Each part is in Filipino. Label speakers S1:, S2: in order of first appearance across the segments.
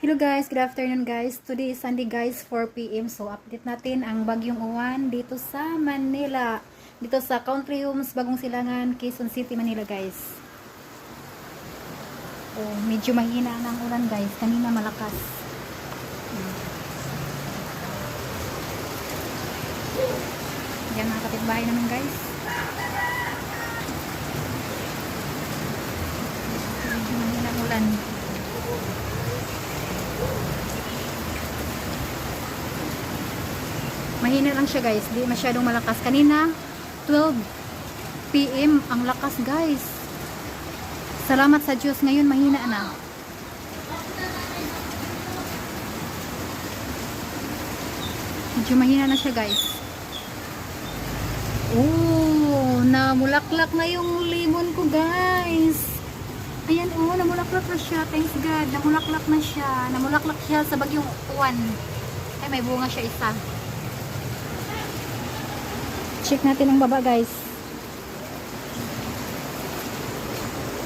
S1: Hello guys, good afternoon guys. Today is Sunday guys, 4pm. So update natin ang bagyong uwan dito sa Manila. Dito sa Country Homes, Bagong Silangan, Quezon City, Manila guys. Oh, medyo mahina na ang ulan guys. Kanina malakas. Yan mga kapitbahay naman guys. Medyo mahina ang ulan. Mahina lang siya guys, di masyadong malakas. Kanina, 12 PM ang lakas guys. Salamat sa Diyos, ngayon mahina na. Medyo mahina na siya guys. Oh, namulaklak na yung lemon ko guys. Ayan oh, namulaklak na siya. Thanks God, namulaklak na siya. Namulaklak siya sa bagyong uwan. Ay, may bunga siya isa. Check natin ang baba guys.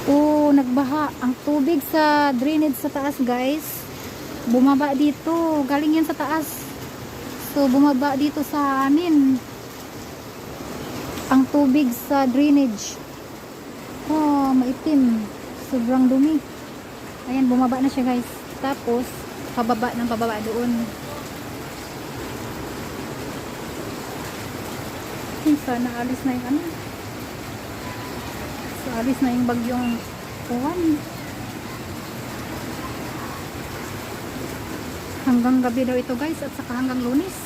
S1: Oh, nagbaha. Ang tubig sa drainage sa taas guys. Bumaba dito. Galing yan sa taas. So, bumaba dito sa amin. Ang tubig sa drainage. Oh, maitim. Sobrang dumi. Ayan, bumaba na siya guys. Tapos, pababa ng pababa doon. Hmm, sana alis na yung ano. So, alis na yung bagyong uwan. Hanggang gabi daw ito guys at saka hanggang lunes.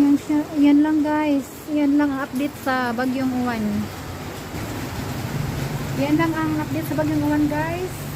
S1: Yan, siya, yan lang guys. Yan lang ang update sa bagyong uwan. Yan lang ang update sa bagyong uwan guys.